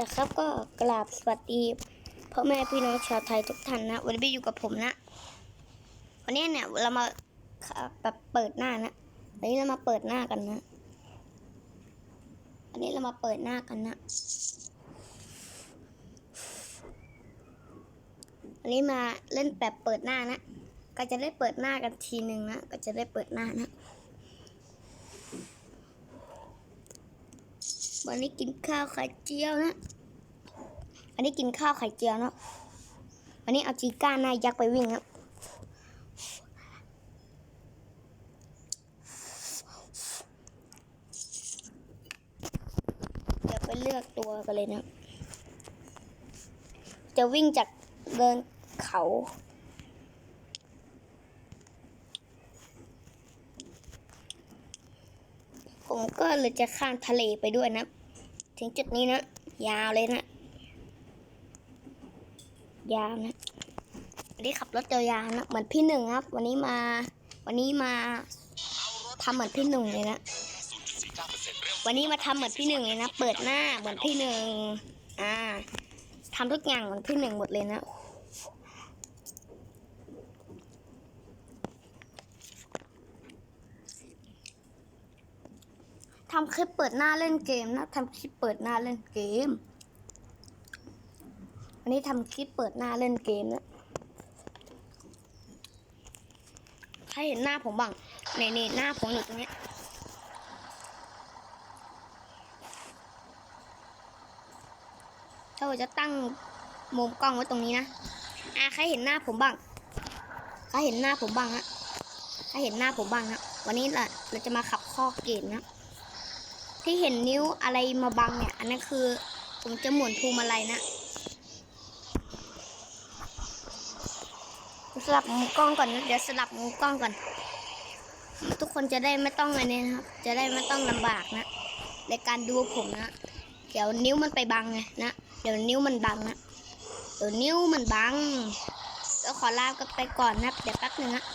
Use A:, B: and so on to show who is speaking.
A: นะครับก็กราบสวัสดีพ่อแม่พี่น้องชาวไทยทุกท่านนะ วันนี้อยู่กับผมนะ วันนี้เนี่ยเรามาแบบเปิดหน้านะวันนี้เรามาเปิดหน้ากันนะวันนี้เรามาเปิดหน้ากันนะวันนี้มาเล่นแบบเปิดหน้านะ ก็จะได้เปิดหน้ากันทีหนึ่งนะ ก็จะได้เปิดหน้านะ วันนี้กินข้าวไข่เจียวนะวันนี้กินข้าวไข่เจียวนะวันนี้เอาจีก้าหน้ายักษ์ไปวิ่งนะเดี๋ยวไปเลือกตัวกันเลยนะ จะวิ่งจากเดินเขา ผมก็เลยจะข้ามทะเลไปด้วยนะ ถึงจุดนี้นะ ยาวเลยนะ ยาวนะวันนี้ขับรถยาวๆนะ เหมือนพี่หนึ่งครับ วันนี้มา วันนี้มาทำเหมือนพี่หนึ่งเลยนะ วันนี้มาทำเหมือนพี่หนึ่งเลยนะ เปิดหน้าเหมือนพี่หนึ่ง อ่าทำทุกอย่างเหมือนพี่หนึ่งหมดเลยนะ ทำคลิปเปิดหน้าเล่นเกมนะทำคลิปเปิดหน้าเล่นเกม วันนี้ทำคลิปเปิดหน้าเล่นเกมนะใครเห็นหน้าผมบ้างในี่นี่หน้าผมอยู่ตรงนี้ยถ้าผมจะตั้งมุมกล้องไว้ตรงนี้นะอะใครเห็นหน้าผมบ้างใครเห็นหน้าผมบ้างฮะใครเห็นหน้าผมบ้างฮะวันนี้ล่ะเราจะมาขับข้อเกมนะ ที่เห็นนิ้วอะไรมาบังเนี่ย อันนั้นคือ ผมจะหมุนภูมิอะไรนะสลับมุมกล้องก่อนนะเดี๋ยวสลับมุมกล้องก่อน ทุกคนจะได้ไม่ต้องอะไรเนี่ยนะครับ จะได้ไม่ต้องลำบากนะในการดูผมนะเดี๋ยวนิ้วมันไปบังไงนะเดี๋ยวนิ้วมันบังนะเดี๋ยวนิ้วมันบังแล้วขอลากันไปก่อนนะเดี๋ยวแป๊บนึงนะ